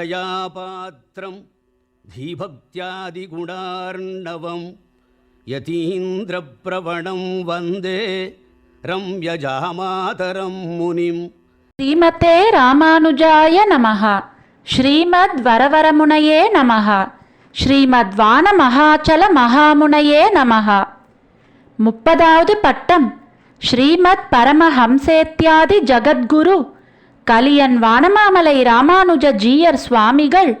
శ్రీశైలేశదయాపాత్రం ధీభక్త్యాదిగుణార్ణవం యతీంద్రప్రవణం వందే రమ్యజామాతరం మునిం శ్రీమతే రామానుజాయ నమః. ஸ்ரீமத் வரவரமுனையே நமஹ. ஸ்ரீமத் வான மகாச்சல மகாமுனையே நமஹ. முப்பதாவது பட்டம். ஸ்ரீமத் பரமஹம்சேத்யாதி ஜகத்குரு கலியன் வானமாமலை ராமானுஜ ஜீயர் சுவாமிகள்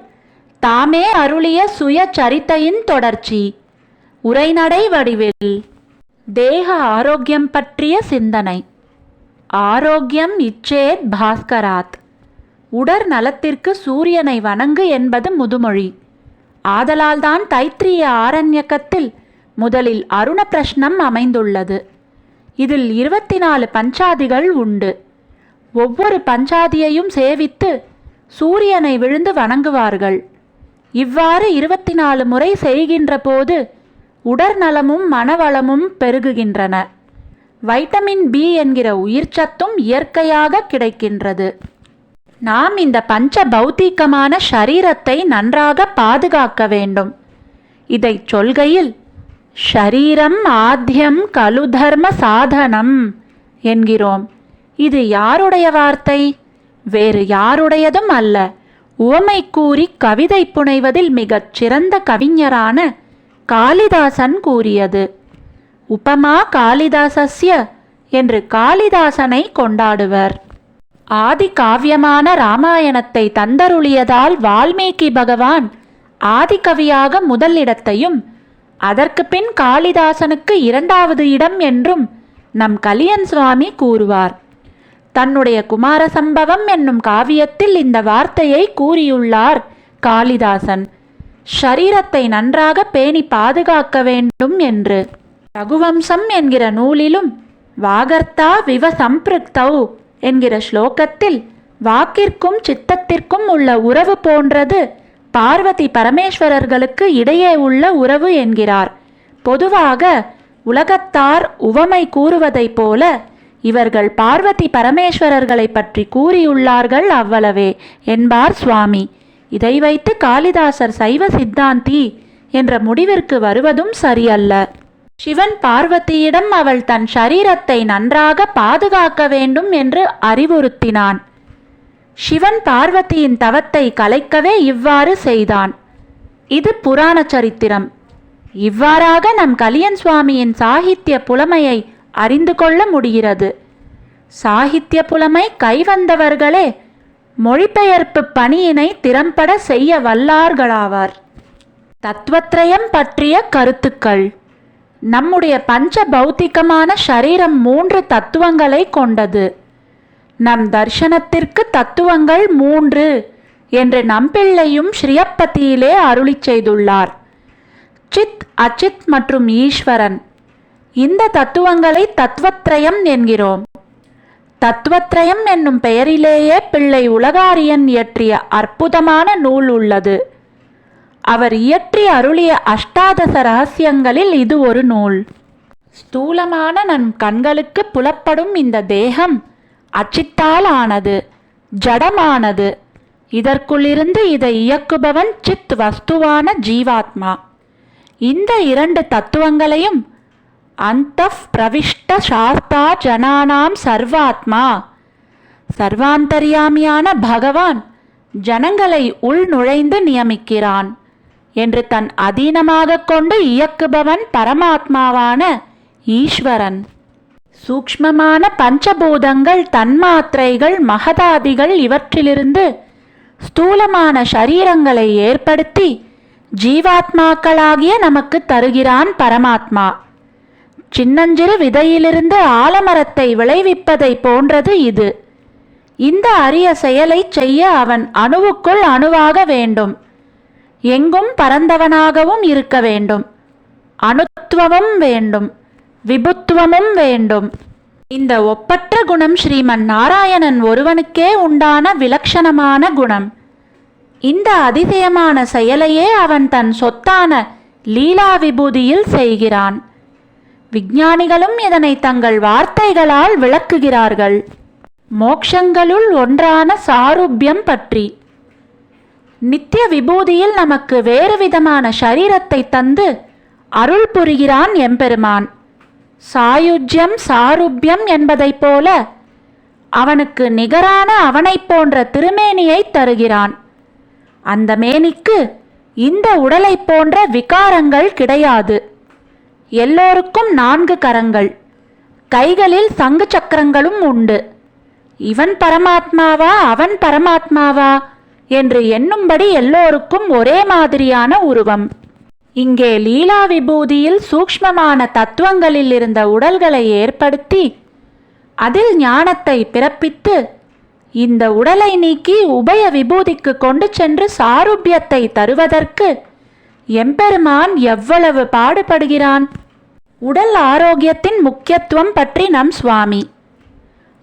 தாமே அருளிய சுய சரித்தையின் தொடர்ச்சி. உரைநடை வடிவில். தேக ஆரோக்கியம் பற்றிய சிந்தனை. ஆரோக்கியம் இச்சேத் பாஸ்கராத். உடற் நலத்திற்கு சூரியனை வணங்கு என்பது முதுமொழி. ஆதலால்தான் தைத்திரிய ஆரண்யக்கத்தில் முதலில் அருண பிரஷ்னம் அமைந்துள்ளது. இதில் இருபத்தி நாலு பஞ்சாதிகள் உண்டு. ஒவ்வொரு பஞ்சாதியையும் சேவித்து சூரியனை விழுந்து வணங்குவார்கள். இவ்வாறு இருபத்தி நாலு முறை செய்கின்ற போது உடற்நலமும் மனவளமும் பெருகுகின்றன. வைட்டமின் பி என்கிற உயிர்ச்சத்தும் இயற்கையாக கிடைக்கின்றது. நாம் இந்த பஞ்ச பௌத்தீகமான ஷரீரத்தை நன்றாக பாதுகாக்க வேண்டும். இதை சொல்கையில் ஷரீரம் ஆத்தியம் கலு தர்ம சாதனம் என்கிறோம். இது யாருடைய வார்த்தை? வேறு யாருடையதும் அல்ல. உவமை கூறி கவிதை புனைவதில் மிகச் சிறந்த கவிஞரான காளிதாசன் கூறியது. உபமா காளிதாசஸ்ய என்று காளிதாசனை கொண்டாடுவர். ஆதி காவியமான ராமாயணத்தை தந்தருளியதால் வால்மீகி பகவான் ஆதிகவியாக முதலிடத்தையும் அதற்கு பின் காளிதாசனுக்கு இரண்டாவது இடம் என்றும் நம் கலியன் சுவாமி கூறுவார். தன்னுடைய குமார சம்பவம் என்னும் காவியத்தில் இந்த வார்த்தையை கூறியுள்ளார் காளிதாசன். ஷரீரத்தை நன்றாக பேணி பாதுகாக்க வேண்டும் என்று. ரகுவம்சம் என்கிற நூலிலும் வாகர்த்தா விவ சம்பிருக்தௌ. என்கிற ஸ்லோகத்தில் வாக்கிற்கும் சித்தத்திற்கும் உள்ள உறவு போன்றது. பார்வதி பரமேஸ்வரர்களுக்கு இடையே உள்ள உறவு என்கிறார். பொதுவாக உலகத்தார் உவமை கூறுவதைப் போல இவர்கள் பார்வதி பரமேஸ்வரர்களை பற்றி கூறியுள்ளார்கள் அவ்வளவே என்பார் சுவாமி. இதை வைத்து காளிதாசர் சைவ சித்தாந்தி என்ற முடிவிற்கு வருவதும் சரியல்ல. சிவன் பார்வதியிடம் அவள் தன் சரீரத்தை நன்றாக பாதுகாக்க வேண்டும் என்று அறிவுறுத்தினான். சிவன் பார்வதியின் தவத்தை கலைக்கவே இவ்வாறு செய்தான். இது புராண சரித்திரம். இவ்வாறாக நம் கலியன் சுவாமியின் சாகித்ய புலமையை அறிந்து கொள்ள முடிகிறது. சாகித்ய புலமை கைவந்தவர்களே மொழிபெயர்ப்பு பணியினை திறம்பட செய்ய வல்லார்களாவார். தத்துவத்ரயம் பற்றிய கருத்துக்கள். நம்முடைய பஞ்ச பௌத்திகமான சரீரம் மூன்று தத்துவங்களை கொண்டது. நம் தர்ஷனத்திற்கு தத்துவங்கள் மூன்று என்று நம்பிள்ளையும் ஸ்ரீயப்பதியிலே அருளிச் செய்துள்ளார். சித் அச்சித் மற்றும் ஈஸ்வரன். இந்த தத்துவங்களை தத்துவத்ரயம் என்கிறோம். தத்துவத்ரயம் என்னும் பெயரிலேயே பிள்ளை உலகாரியன் இயற்றிய அற்புதமான நூல் உள்ளது. அவர் இயற்றி அருளிய அஷ்டாதச ரகசியங்களில் இது ஒரு நூல். ஸ்தூலமான நம் கண்களுக்கு புலப்படும் இந்த தேகம் அச்சித்தால் ஆனது ஜடமானது. இதற்குள்ளிருந்து இதை இயக்குபவன் சித் வஸ்துவான ஜீவாத்மா. இந்த இரண்டு தத்துவங்களையும் அந்த பிரவிஷ்ட சாஸ்தா ஜனானாம் சர்வாத்மா சர்வாந்தர்யாமியான பகவான் ஜனங்களை உள் நுழைந்து நியமிக்கிறான். என்று தன் அதீனமாக கொண்டு இயக்குபவன் பரமாத்மாவான ஈஸ்வரன். சூக்ஷ்மமான பஞ்சபூதங்கள் தன்மாத்திரைகள் மகதாதிகள் இவற்றிலிருந்து ஸ்தூலமான சரீரங்களை ஏற்படுத்தி ஜீவாத்மாக்களாகிய நமக்கு தருகிறான் பரமாத்மா. சின்னஞ்சிறு விதையிலிருந்து ஆலமரத்தை விளைவிப்பதை போன்றது இது. இந்த அரிய செயலை செய்ய அவன் அணுவுக்குள் அணுவாக வேண்டும். எங்கும் பரந்தவனாகவும் இருக்க வேண்டும். அணுத்துவமும் வேண்டும். விபுத்துவமும் வேண்டும். இந்த ஒப்பற்ற குணம் ஸ்ரீமன் நாராயணன் ஒருவனுக்கே உண்டான விலக்ஷணமான குணம். இந்த அதிசயமான செயலையே அவன் தன் சொத்தான லீலா விபூதியில் செய்கிறான். விஞ்ஞானிகளும் இதனை தங்கள் வார்த்தைகளால் விளக்குகிறார்கள். மோக்ஷங்களுள் ஒன்றான சாருபியம் பற்றி. நித்திய விபூதியில் நமக்கு வேறு விதமான ஷரீரத்தை தந்து அருள் புரிகிறான் எம்பெருமான். சாயுஜ்யம் சாருபியம் என்பதைப் போல அவனுக்கு நிகரான அவனைப் போன்ற திருமேனியை தருகிறான். அந்த மேனிக்கு இந்த உடலைப் போன்ற விகாரங்கள் கிடையாது. எல்லோருக்கும் நான்கு கரங்கள். கைகளில் சங்கு சக்கரங்களும் உண்டு. இவன் பரமாத்மாவா அவன் பரமாத்மாவா? என்று எண்ணும்படி எல்லோருக்கும் ஒரே மாதிரியான உருவம். இங்கே லீலா விபூதியில் சூக்ஷ்மமான தத்துவங்களில் இருந்த உடல்களை ஏற்படுத்தி அதில் ஞானத்தை பிறப்பித்து இந்த உடலை நீக்கி உபய விபூதிக்கு கொண்டு சென்று சாருபியத்தை தருவதற்கு எம்பெருமான் எவ்வளவு பாடுபடுகிறான்? உடல் ஆரோக்கியத்தின் முக்கியத்துவம் பற்றி நம் சுவாமி.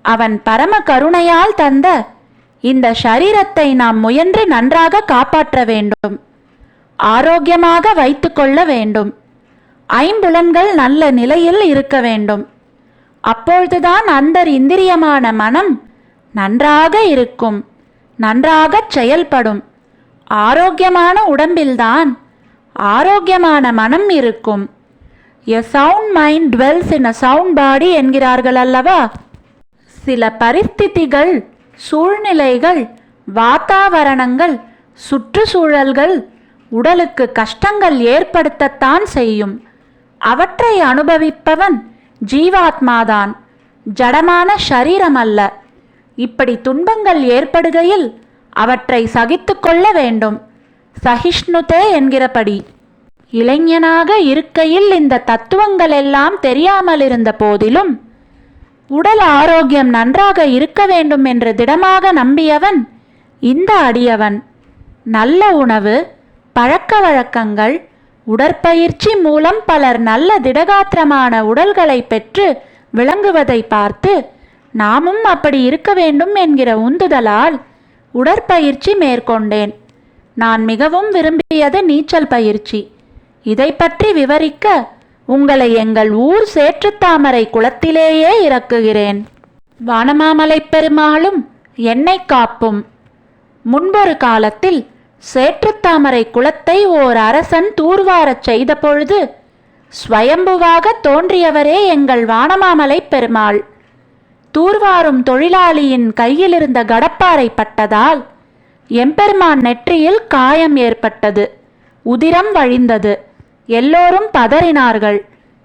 அவன் பரம கருணையால் தந்த இந்த ஷரீரத்தை நாம் முயன்று நன்றாக காப்பாற்ற வேண்டும். ஆரோக்கியமாக வைத்துக்கொள்ள வேண்டும். ஐம்புலன்கள் நல்ல நிலையில் இருக்க வேண்டும். அப்பொழுதுதான் அந்த இந்திரியமான மனம் நன்றாக இருக்கும் நன்றாகச் செயல்படும். ஆரோக்கியமான உடம்பில்தான் ஆரோக்கியமான மனம் இருக்கும். A sound mind dwells in a sound body என்கிறார்கள் அல்லவா? சில பரிஸ்திதிகள் சூழ்நிலைகள் வாத்தாவரணங்கள் சுற்றுச்சூழல்கள் உடலுக்கு கஷ்டங்கள் ஏற்படுத்தத்தான் செய்யும். அவற்றை அனுபவிப்பவன் ஜீவாத்மாதான். ஜடமான ஷரீரம் அல்ல இப்படி துன்பங்கள் ஏற்படுகையில் அவற்றை சகித்துக்கொள்ள வேண்டும். சகிஷ்ணுதே என்கிறபடி. இளைஞனாக இருக்கையில் இந்த தத்துவங்கள் எல்லாம் தெரியாமல் இருந்த போதிலும் உடல் ஆரோக்கியம் நன்றாக இருக்க வேண்டும் என்று திடமாக நம்பியவன் இந்த அடியவன். நல்ல உணவு பழக்க வழக்கங்கள் உடற்பயிற்சி மூலம் பலர் நல்ல திடகாத்திரமான உடல்களை பெற்று விளங்குவதை பார்த்து நாமும் அப்படி இருக்க வேண்டும் என்கிற உந்துதலால் உடற்பயிற்சி மேற்கொண்டேன். நான் மிகவும் விரும்பியது நீச்சல் பயிற்சி. இதை பற்றி விவரிக்க உங்களை எங்கள் ஊர் சேற்றுத்தாமரை குளத்திலேயே இறக்குகிறேன். வானமாமலைப் பெருமாளும் என்னை காப்பும். முன்பொரு காலத்தில் சேற்றுத்தாமரை குளத்தை ஓர் அரசன் தூர்வாரச் செய்த பொழுது ஸ்வயம்புவாக தோன்றியவரே எங்கள் வானமாமலை பெருமாள். தூர்வாரும் தொழிலாளியின் கையிலிருந்த கடப்பாறை பட்டதால் எம்பெருமான் நெற்றியில் காயம் ஏற்பட்டது. உதிரம் வழிந்தது. எல்லோரும் பதறினார்கள்.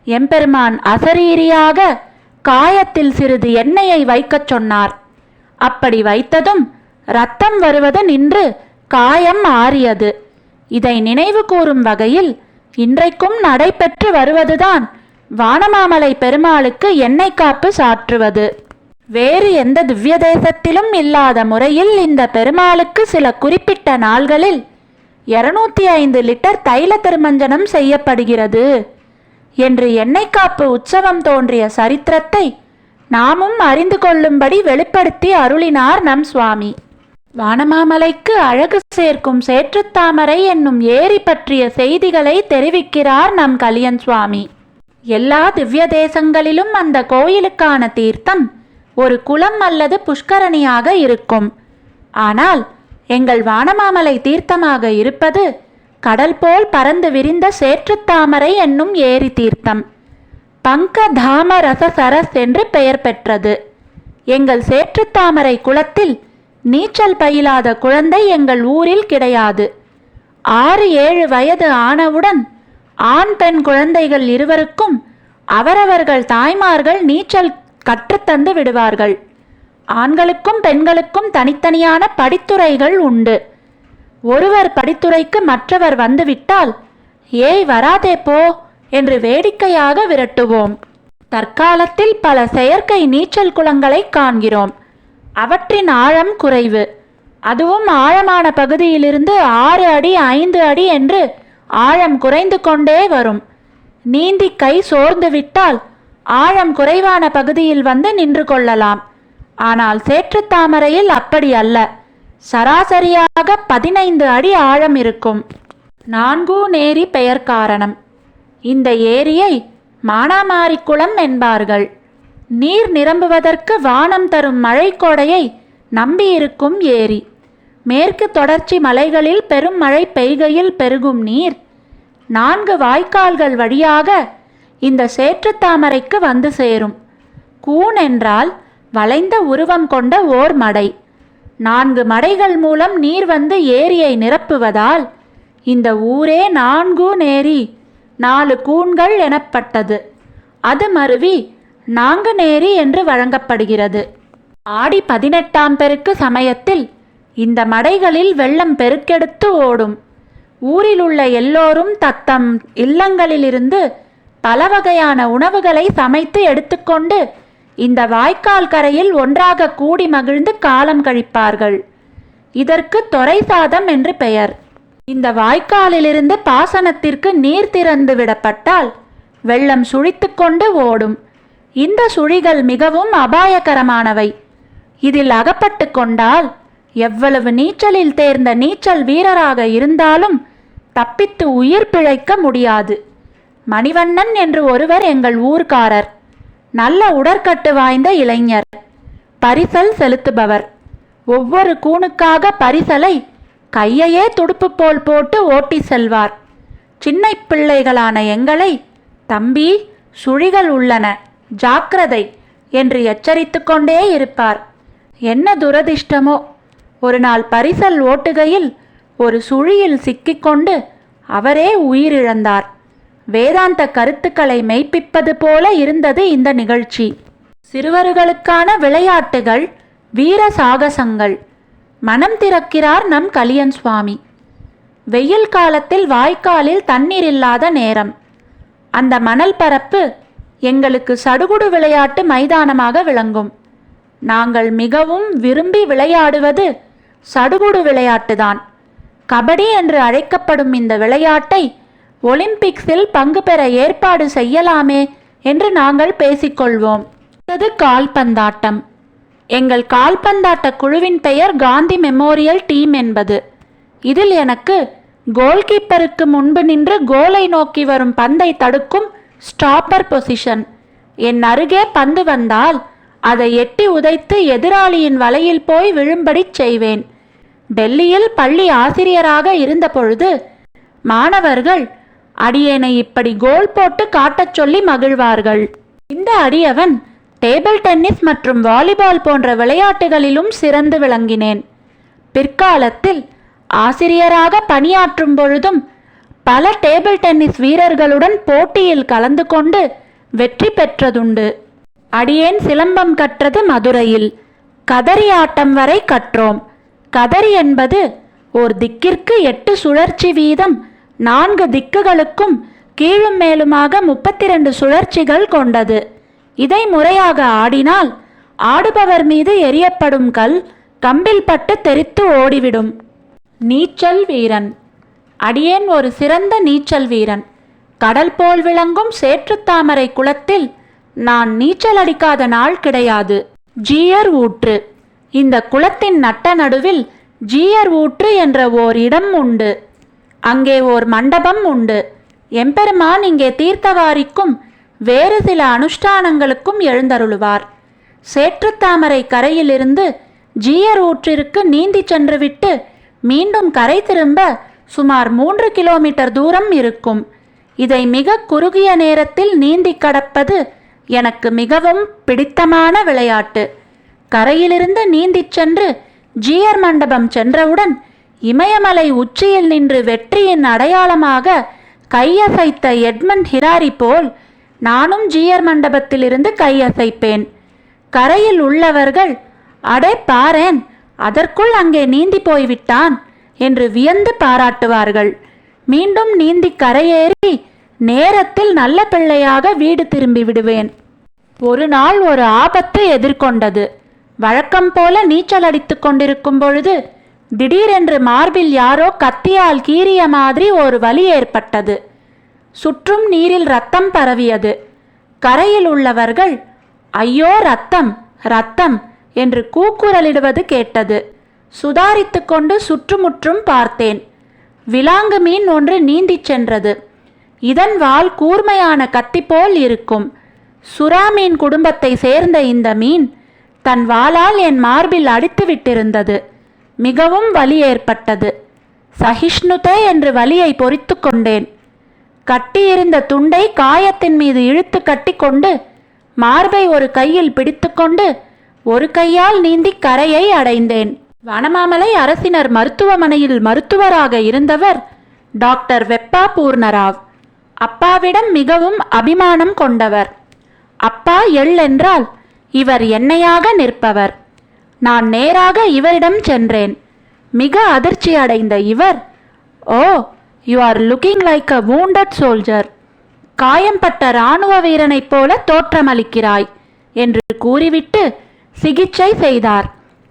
எம்பெருமான் அசரீரியாக காயத்தில் சிறிது எண்ணெயை வைக்கச் சொன்னார். அப்படி வைத்ததும் ரத்தம் வருவது நின்று காயம் ஆறியது. இதை நினைவு கூறும் வகையில் இன்றைக்கும் நடைபெற்று வருவதுதான் வானமாமலை பெருமாளுக்கு எண்ணெய் காப்பு சாற்றுவது. வேறு எந்த திவ்ய தேசத்திலும் இல்லாத முறையில் இந்த பெருமாளுக்கு சில குறிப்பிட்ட நாள்களில் இருநூத்தி ஐந்து லிட்டர் தைல திருமஞ்சனம் செய்யப்படுகிறது. என்று எண்ணெய் காப்பு உற்சவம் தோன்றிய சரித்திரத்தை நாமும் அறிந்து கொள்ளும்படி வெளிப்படுத்தி அருளினார் நம் சுவாமி. வானமாமலைக்கு அழகு சேர்க்கும் சேற்றுத்தாமரை என்னும் ஏரி பற்றிய செய்திகளை தெரிவிக்கிறார் நம் கலியன் சுவாமி. எல்லா திவ்ய தேசங்களிலும் அந்த கோயிலுக்கான தீர்த்தம் ஒரு குளம் அல்லது புஷ்கரணியாக இருக்கும். ஆனால் எங்கள் வானமாமலை தீர்த்தமாக இருப்பது கடல் போல் பறந்து விரிந்த சேற்றுத்தாமரை என்னும் ஏரி தீர்த்தம். பங்கதாம ரசசரஸ் என்று பெயர் பெற்றது. எங்கள் சேற்றுத்தாமரை குளத்தில் நீச்சல் பயிலாத குழந்தை எங்கள் ஊரில் கிடையாது. ஆறு ஏழு வயது ஆனவுடன் ஆண் பெண் குழந்தைகள் இருவருக்கும் அவரவர்கள் தாய்மார்கள் நீச்சல் கற்றுத்தந்து விடுவார்கள். ஆண்களுக்கும் பெண்களுக்கும் தனித்தனியான படித்துறைகள் உண்டு. ஒருவர் படித்துறைக்கு மற்றவர் வந்துவிட்டால் ஏய் வராதே போ என்று வேடிக்கையாக விரட்டுவோம். தற்காலத்தில் பல செயற்கை நீச்சல் குளங்களை காண்கிறோம். அவற்றின் ஆழம் குறைவு. அதுவும் ஆழமான பகுதியிலிருந்து ஆறு அடி ஐந்து அடி என்று ஆழம் குறைந்து கொண்டே வரும். நீந்தி கை சோர்ந்துவிட்டால் ஆழம் குறைவான பகுதியில் வந்து நின்று கொள்ளலாம். ஆனால் சேற்றுத்தாமரையில் அப்படி அல்ல. சராசரியாக பதினைந்து அடி ஆழம் இருக்கும். நான்கு நேரி பெயர் காரணம். இந்த ஏரியை மானாமாரி குளம் என்பார்கள். நீர் நிரம்புவதற்கு வானம் தரும் மழைக்கோடையை நம்பியிருக்கும் ஏரி. மேற்கு தொடர்ச்சி மலைகளில் பெரும் மழை பெய்கையில் பெருகும் நீர் நான்கு வாய்க்கால்கள் வழியாக இந்த சேற்றுத்தாமரைக்கு வந்து சேரும். கூன் என்றால் வளைந்த உருவம் கொண்ட ஓர் மடை. நான்கு மடைகள் மூலம் நீர் வந்து ஏரியை நிரப்புவதால் இந்த ஊரே நான்கு நேரி நாலு கூன்கள் எனப்பட்டது. அது மருவி நாங்குநேரி என்று வழங்கப்படுகிறது. ஆடி பதினெட்டாம் பெருக்கு சமயத்தில் இந்த மடைகளில் வெள்ளம் பெருக்கெடுத்து ஓடும். ஊரில் உள்ள எல்லோரும் தத்தம் இல்லங்களிலிருந்து பல வகையான உணவுகளை சமைத்து எடுத்துக்கொண்டு இந்த வாய்க்கால் கரையில் ஒன்றாக கூடி மகிழ்ந்து காலம் கழிப்பார்கள். இதற்கு தொரை சாதம் என்று பெயர். இந்த வாய்க்காலிலிருந்து பாசனத்திற்கு நீர் திறந்து விடப்பட்டால் வெள்ளம் சுழித்துக்கொண்டு ஓடும். இந்த சுழிகள் மிகவும் அபாயகரமானவை. இதில் அகப்பட்டு கொண்டால் எவ்வளவு நீச்சலில் தேர்ந்த நீச்சல் வீரராக இருந்தாலும் தப்பித்து உயிர் பிழைக்க முடியாது. மணிவண்ணன் என்று ஒருவர் எங்கள் ஊர்க்காரர். நல்ல உடற்கட்டு வாய்ந்த இளைஞர். பரிசல் செலுத்துபவர். ஒவ்வொரு கூணுக்காக பரிசலை கையையே துடுப்பு போல் போட்டு ஓட்டி செல்வார். சின்ன பிள்ளைகளான எங்களை தம்பி சுழிகள் உள்ளன ஜாக்கிரதை என்று எச்சரித்து கொண்டே இருப்பார். என்ன துரதிர்ஷ்டமோ? ஒரு நாள் பரிசல் ஓட்டுகையில் ஒரு சுழியில் சிக்கிக்கொண்டு அவரே உயிரிழந்தார். வேதாந்த கருத்துக்களை மெய்ப்பிப்பது போல இருந்தது இந்த நிகழ்ச்சி. சிறுவர்களுக்கான விளையாட்டுகள் வீர சாகசங்கள். மனம் திறக்கிறார் நம் கலியன் சுவாமி. வெயில் காலத்தில் வாய்க்காலில் தண்ணீர் இல்லாத நேரம். அந்த மணல் பரப்பு எங்களுக்கு சடுகுடு விளையாட்டு மைதானமாக விளங்கும். நாங்கள் மிகவும் விரும்பி விளையாடுவது சடுகுடு விளையாட்டுதான். கபடி என்று அழைக்கப்படும் இந்த விளையாட்டை ஒலிம்பிக்ஸில் பங்கு பெற ஏற்பாடு செய்யலாமே என்று நாங்கள் பேசிக்கொள்வோம். அடுத்தது கால்பந்தாட்டம். எங்கள் கால்பந்தாட்ட குழுவின் பெயர் காந்தி மெமோரியல் டீம் என்பது. இதில் எனக்கு கோல்கீப்பருக்கு முன்பு நின்று கோலை நோக்கி வரும் பந்தை தடுக்கும் ஸ்டாப்பர் பொசிஷன். என் அருகே பந்து வந்தால் அதை எட்டி உதைத்து எதிராளியின் வலையில் போய் விழும்படி செய்வேன். டெல்லியில் பள்ளி ஆசிரியராக இருந்தபொழுது மாணவர்கள் அடியேனை இப்படி கோல் போட்டு காட்டச் சொல்லி மகிழ்வார்கள். இந்த அடியவன் டேபிள் டென்னிஸ் மற்றும் வாலிபால் போன்ற விளையாட்டுகளிலும் சிறந்து விளங்கினேன். பிற்காலத்தில் ஆசிரியராக பணியாற்றும் பொழுதும் பல டேபிள் டென்னிஸ் வீரர்களுடன் போட்டியில் கலந்து கொண்டு வெற்றி பெற்றதுண்டு. அடியேன் சிலம்பம் கற்றது மதுரையில். கதறி ஆட்டம் வரை கற்றோம். கதறி என்பது ஓர் திக்கிற்கு எட்டு சுழற்சி வீதம் நான்கு திக்குகளுக்கும் கீழும் மேலுமாக முப்பத்தி ரெண்டு சுழற்சிகள் கொண்டது. இதை முறையாக ஆடினால் ஆடுபவர் மீது எரியப்படும் கல் கம்பில் பட்டு தெரித்து ஓடிவிடும். நீச்சல் வீரன். அடியேன் ஒரு சிறந்த நீச்சல் வீரன். கடல் போல் விளங்கும் சேற்றுத்தாமரை குளத்தில் நான் நீச்சல் அடிக்காத நாள் கிடையாது. ஜீயர் ஊற்று. இந்த குளத்தின் நட்ட நடுவில் ஜீயர் ஊற்று என்ற ஓர் இடம் உண்டு. அங்கே ஓர் மண்டபம் உண்டு. எம்பெருமான் இங்கே தீர்த்தவாரிக்கும் வேறு சில அனுஷ்டானங்களுக்கும் எழுந்தருளுவார். சேற்றுத்தாமரை கரையிலிருந்து ஜீயர் ஊற்றிற்கு நீந்தி சென்றுவிட்டு மீண்டும் கரை திரும்ப சுமார் மூன்று கிலோமீட்டர் தூரம் இருக்கும். இதை மிக குறுகிய நேரத்தில் நீந்தி கடப்பது எனக்கு மிகவும் பிடித்தமான விளையாட்டு. கரையிலிருந்து நீந்திச் சென்று ஜீயர் மண்டபம் சென்றவுடன் இமயமலை உச்சியில் நின்று வெற்றியின் அடையாளமாக கையசைத்த எட்மண்ட் ஹிராரி போல் நானும் ஜீயர் மண்டபத்திலிருந்து கையசைப்பேன். கரையில் உள்ளவர்கள் அடே பாரேன் அதற்குள் அங்கே நீந்தி போய்விட்டான் என்று வியந்து பாராட்டுவார்கள். மீண்டும் நீந்தி கரையேறி நேரத்தில் நல்ல பிள்ளையாக வீடு திரும்பி விடுவேன். ஒரு நாள் ஒரு ஆபத்து எதிர்கொண்டது. வழக்கம் போல நீச்சல் அடித்துக் கொண்டிருக்கும் பொழுது திடீரென்று மார்பில் யாரோ கத்தியால் கீறிய மாதிரி ஒரு வலி ஏற்பட்டது. சுற்றும் நீரில் ரத்தம் பரவியது. கரையில் உள்ளவர்கள் ஐயோ ரத்தம் ரத்தம் என்று கூக்குரலிடுவது கேட்டது. சுதாரித்து கொண்டு சுற்றுமுற்றும் பார்த்தேன். விலாங்கு மீன் ஒன்று நீந்திச் சென்றது. இதன் வால் கூர்மையான கத்தி போல் இருக்கும். சுறா மீன் குடும்பத்தை சேர்ந்த இந்த மீன் தன் வாளால் என் மார்பில் அடித்து விட்டிருந்தது மிகவும் வலி ஏற்பட்டது. சகிஷ்ணுதே என்று வலியை பொறித்து கொண்டேன். கட்டியிருந்த துண்டை காயத்தின் மீது இழுத்து கட்டிக்கொண்டு மார்பை ஒரு கையில் பிடித்துக்கொண்டு ஒரு கையால் நீந்தி கரையை அடைந்தேன். வனமாமலை அரசினர் மருத்துவமனையில் மருத்துவராக இருந்தவர் டாக்டர் வெப்பா பூர்ணராவ். அப்பாவிடம் மிகவும் அபிமானம் கொண்டவர். அப்பா எள் என்றால் இவர் என்னையாக நிற்பவர். நான் நேராக இவரிடம் சென்றேன். மிக அதிர்ச்சி அடைந்த இவர் ஓ you are looking like a wounded soldier காயம்பட்ட இராணுவ வீரனைப் போல தோற்றமளிக்கிறாய் என்று கூறிவிட்டு சிகிச்சை செய்தார்.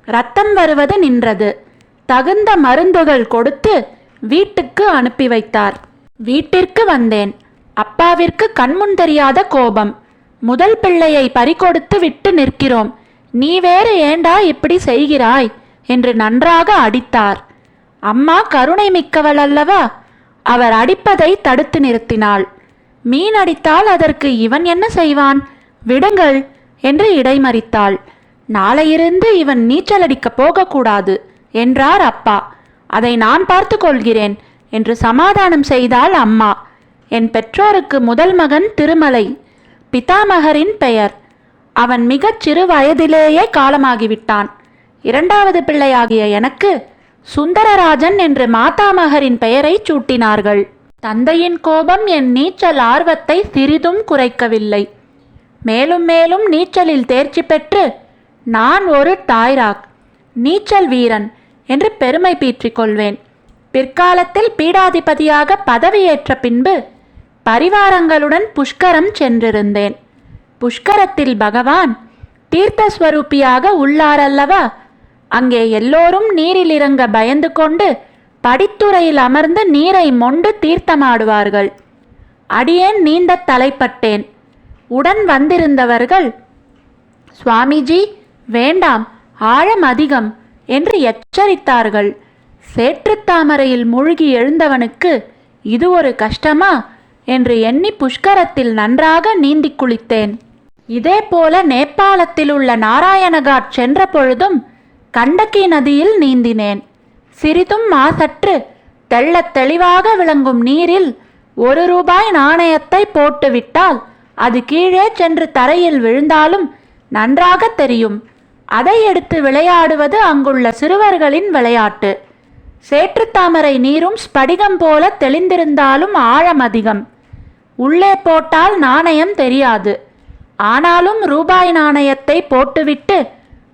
ரத்தம் வருவது நின்றது. தகுந்த மருந்துகள் கொடுத்து வீட்டுக்கு அனுப்பி வைத்தார். வீட்டிற்கு வந்தேன். அப்பாவிற்கு கண்முன் தெரியாத கோபம். முதல் பிள்ளையை பறிகொடுத்து விட்டு நிற்கிறோம். நீ வேறு ஏண்டா இப்படி செய்கிறாய்? என்று நன்றாக அடித்தார். அம்மா கருணை மிக்கவள் அல்லவா? அவர் அடிப்பதை தடுத்து நிறுத்தினாள். மீன் அடித்தால் அதற்கு இவன் என்ன செய்வான்? விடுங்கள் என்று இடைமறித்தாள். நாளையிருந்து இவன் நீச்சல் அடிக்கப் போகக்கூடாது என்றார் அப்பா. அதை நான் பார்த்து கொள்கிறேன் என்று சமாதானம் செய்தாள் அம்மா. என் பெற்றோருக்கு முதல் மகன் திருமலை. பிதாமகரின் பெயர். அவன் மிகச் சிறு வயதிலேயே காலமாகிவிட்டான். இரண்டாவது பிள்ளையாகிய எனக்கு சுந்தரராஜன் என்று மாதாமகரின் பெயரை சூட்டினார்கள். தந்தையின் கோபம் என் நீச்சல் ஆர்வத்தை சிறிதும் குறைக்கவில்லை. மேலும் மேலும் நீச்சலில் தேர்ச்சி பெற்று நான் ஒரு தாய்ராக் நீச்சல் வீரன் என்று பெருமை பீற்றிக் கொள்வேன். பிற்காலத்தில் பீடாதிபதியாக பதவியேற்ற பின்பு பரிவாரங்களுடன் புஷ்கரம் சென்றிருந்தேன். புஷ்கரத்தில் பகவான் தீர்த்தஸ்வரூபியாக உள்ளாரல்லவா? அங்கே எல்லோரும் நீரில் இறங்க பயந்து கொண்டு படித்துறையில் அமர்ந்து நீரை மொண்டு தீர்த்தமாடுவார்கள். அடியேன் நீந்தத் தலைப்பட்டேன். உடன் வந்திருந்தவர்கள் சுவாமிஜி வேண்டாம் ஆழம் அதிகம் என்று எச்சரித்தார்கள். சேற்றுத்தாமரையில் மூழ்கி எழுந்தவனுக்கு இது ஒரு கஷ்டமா? என்று எண்ணி புஷ்கரத்தில் நன்றாக நீந்திக் குளித்தேன். இதேபோல நேபாளத்தில் உள்ள நாராயணகாட் சென்ற பொழுதும் கண்டகி நதியில் நீந்தினேன். சிறிதும் மாசற்று தெள்ளத் தெளிவாக விளங்கும் நீரில் ஒரு ரூபாய் நாணயத்தை போட்டுவிட்டால் அது கீழே சென்று தரையில் விழுந்தாலும் நன்றாக தெரியும். அதை எடுத்து விளையாடுவது அங்குள்ள சிறுவர்களின் விளையாட்டு. சேற்றுத்தாமரை நீரும் ஸ்படிகம் போல தெளிந்திருந்தாலும் ஆழம் அதிகம். உள்ளே போட்டால் நாணயம் தெரியாது. ஆனாலும் ரூபாய் நாணயத்தை போட்டுவிட்டு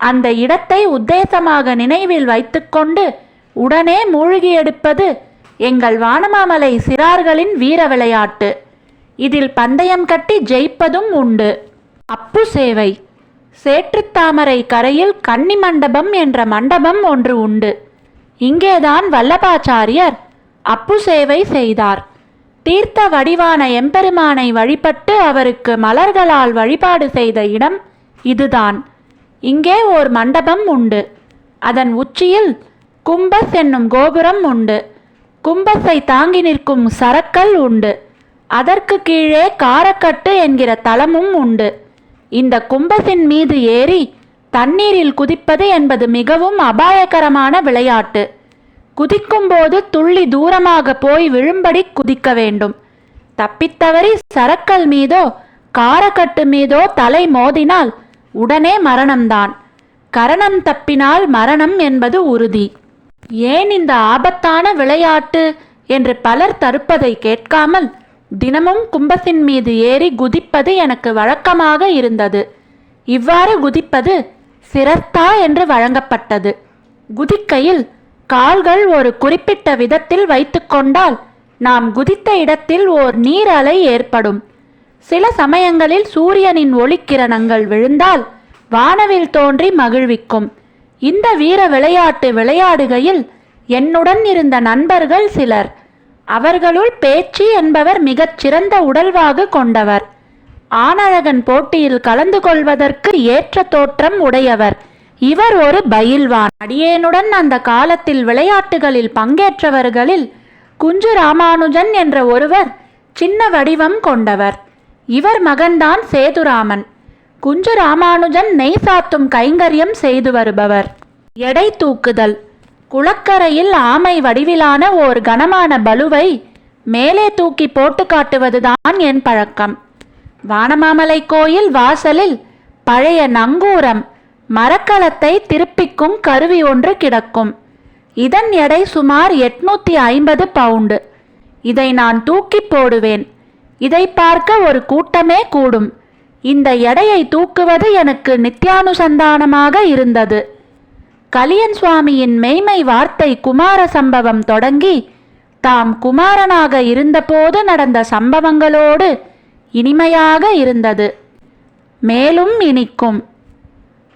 அந்த இடத்தை உத்தேசமாக நினைவில் வைத்துக்கொண்டு உடனே மூழ்கி எடுப்பது எங்கள் வானமாமலை சிறார்களின் வீர விளையாட்டு. இதில் பந்தயம் கட்டி ஜெயிப்பதும் உண்டு. அப்பு சேவை. சேற்றுத்தாமரை கரையில் கன்னி மண்டபம் என்ற மண்டபம் ஒன்று உண்டு. இங்கேதான் வல்லபாச்சாரியர் அப்பு சேவை செய்தார். தீர்த்த வடிவான எம்பெருமானை வழிபட்டு அவருக்கு மலர்களால் வழிபாடு செய்த இடம் இதுதான். இங்கே ஓர் மண்டபம் உண்டு. அதன் உச்சியில் கும்பஸ் என்னும் கோபுரம் உண்டு. கும்பஸை தாங்கி நிற்கும் சரக்கல் உண்டு. அதற்கு கீழே காரக்கட்டு என்கிற தலமும் உண்டு. இந்த கும்பசின் மீது ஏறி தண்ணீரில் குதிப்பது என்பது மிகவும் அபாயகரமான விளையாட்டு. குதிக்கும்போது துள்ளி தூரமாக போய் விழும்படி குதிக்க வேண்டும். தப்பித்தவறி சரக்கல் மீதோ காரக்கட்டு மீதோ தலை மோதினால் உடனே மரணம்தான். கரணம் தப்பினால் மரணம் என்பது உறுதி. ஏன் இந்த ஆபத்தான விளையாட்டு? என்று பலர் தருப்பதை கேட்காமல் தினமும் கும்பத்தின் மீது ஏறி குதிப்பது எனக்கு வழக்கமாக இருந்தது. இவ்வாறு குதிப்பது சிரஸ்தா என்று வழங்கப்பட்டது. குதிக்கையில் கால்கள் ஒரு குறிப்பிட்ட விதத்தில் வைத்துக்கொண்டால் நாம் குதித்த இடத்தில் ஓர் நீர் அலை ஏற்படும். சில சமயங்களில் சூரியனின் ஒளிக்கிரணங்கள் விழுந்தால் வானவில் தோன்றி மகிழ்விக்கும். இந்த வீர விளையாட்டு விளையாடுகையில் என்னுடன் இருந்த நண்பர்கள் சிலர். அவர்களுள் பேச்சி என்பவர் மிகச் சிறந்த உடல்வாகு கொண்டவர். ஆனழகன் போட்டியில் கலந்து கொள்வதற்கு ஏற்ற தோற்றம் உடையவர். இவர் ஒரு பயில்வான். அடியேனுடன் அந்த காலத்தில் விளையாட்டுகளில் பங்கேற்றவர்களில் குஞ்சு ராமானுஜன் என்ற ஒருவர் சின்ன வடிவம் கொண்டவர். இவர் மகன்தான் சேதுராமன். குஞ்சு ராமானுஜன் நெய் சாத்தும் கைங்கரியம் செய்து வருபவர். எடை தூக்குதல். குளக்கரையில் ஆமை வடிவிலான ஓர் கனமான பலுவை மேலே தூக்கி போட்டு காட்டுவதுதான் என் பழக்கம். வானமாமலை கோயில் வாசலில் பழைய நங்கூரம். மரக்கலத்தை திருப்பிக்கும் கருவி ஒன்று கிடக்கும். இதன் எடை சுமார் எட்நூத்தி ஐம்பது பவுண்டு. இதை நான் தூக்கி போடுவேன். இதை பார்க்க ஒரு கூட்டமே கூடும். இந்த எடையை தூக்குவது எனக்கு நித்தியானுசந்தானமாக இருந்தது. கலியன் சுவாமியின் மெய்மை வார்த்தை குமார சம்பவம் தொடங்கி தாம் குமாரனாக இருந்தபோது நடந்த சம்பவங்களோடு இனிமையாக இருந்தது. மேலும் இனிக்கும்.